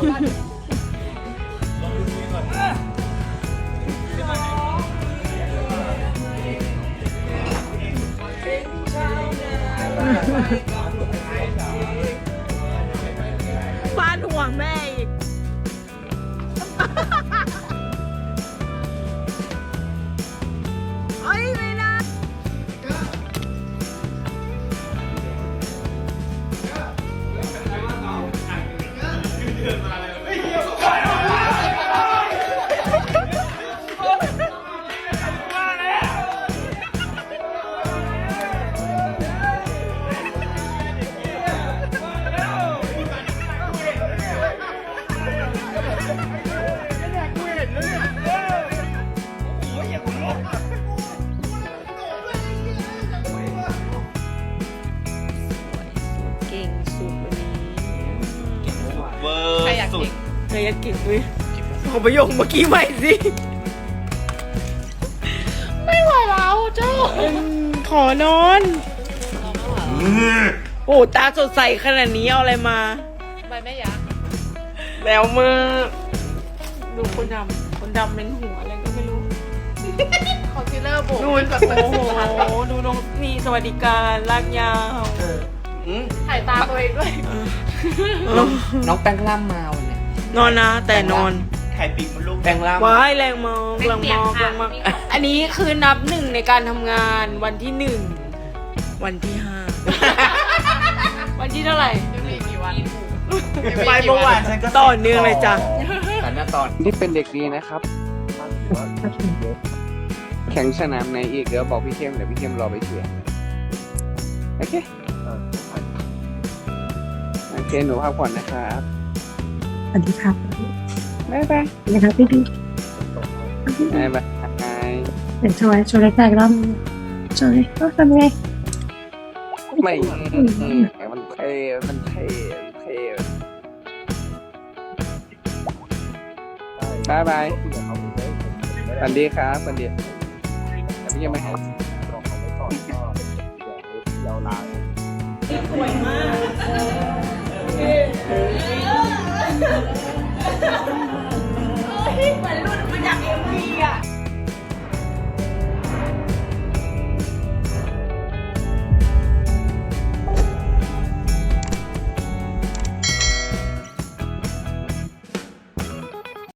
ฟาดหัวแม่อีก เอ้ย สุดก่งใครอยกเก่งเว้ยขอประโยคเมื่อกี้ใหม่สิ ไม่ไหวแล้วเจ้าขอนอน โอ้ตาสดใสขนาดนี้เอาอะไรมา ใบแม่ยักษ์แล้วมือดูคนดำคนดำเป็นหัวอะไรก็ไม่รู้คอนซีลเลอร์โบกนู่นกับโอ้โหดูน้องมีสวัสดิการลากยาว ถ่ายตาตัวเองด้วย น้องแป้งล่ำมาวันเนี้ยนอนนะ แต่นอนไข่ปีกมันลูกแป้งล่ำว้ายแรงมากแรงมากแรงมากอันนี้คือนับหนึ่งในการทำงานวันที่หนึ่งวันที่ห้าวันที่เท่าไหร่ยังมีกี่วันไปเมื่อวานฉันก็ต่อเนื่องเลยจ้ะแต่หน้าตอนที่เป็นเด็กดีนะครับ แข่งสนามไหนอีกเดี๋ยวบอกพี่เข้มเดี๋ยวพี่เข้มรอไปเชียร์โอเค โอเคหนูพักผ่อนนะครับสวัสดีครับบ๊ายบายสวัสดีครับพี่พี่บ๊ายบายเดี๋ยวโชว์โชว์เล็กแรกรอบโชว์เลยก็ทำไงไม่มันเท่มันเท่มันเท่บ๊ายบายสวัสดีครับสวัสดีแต่พี่ยังไม่หาย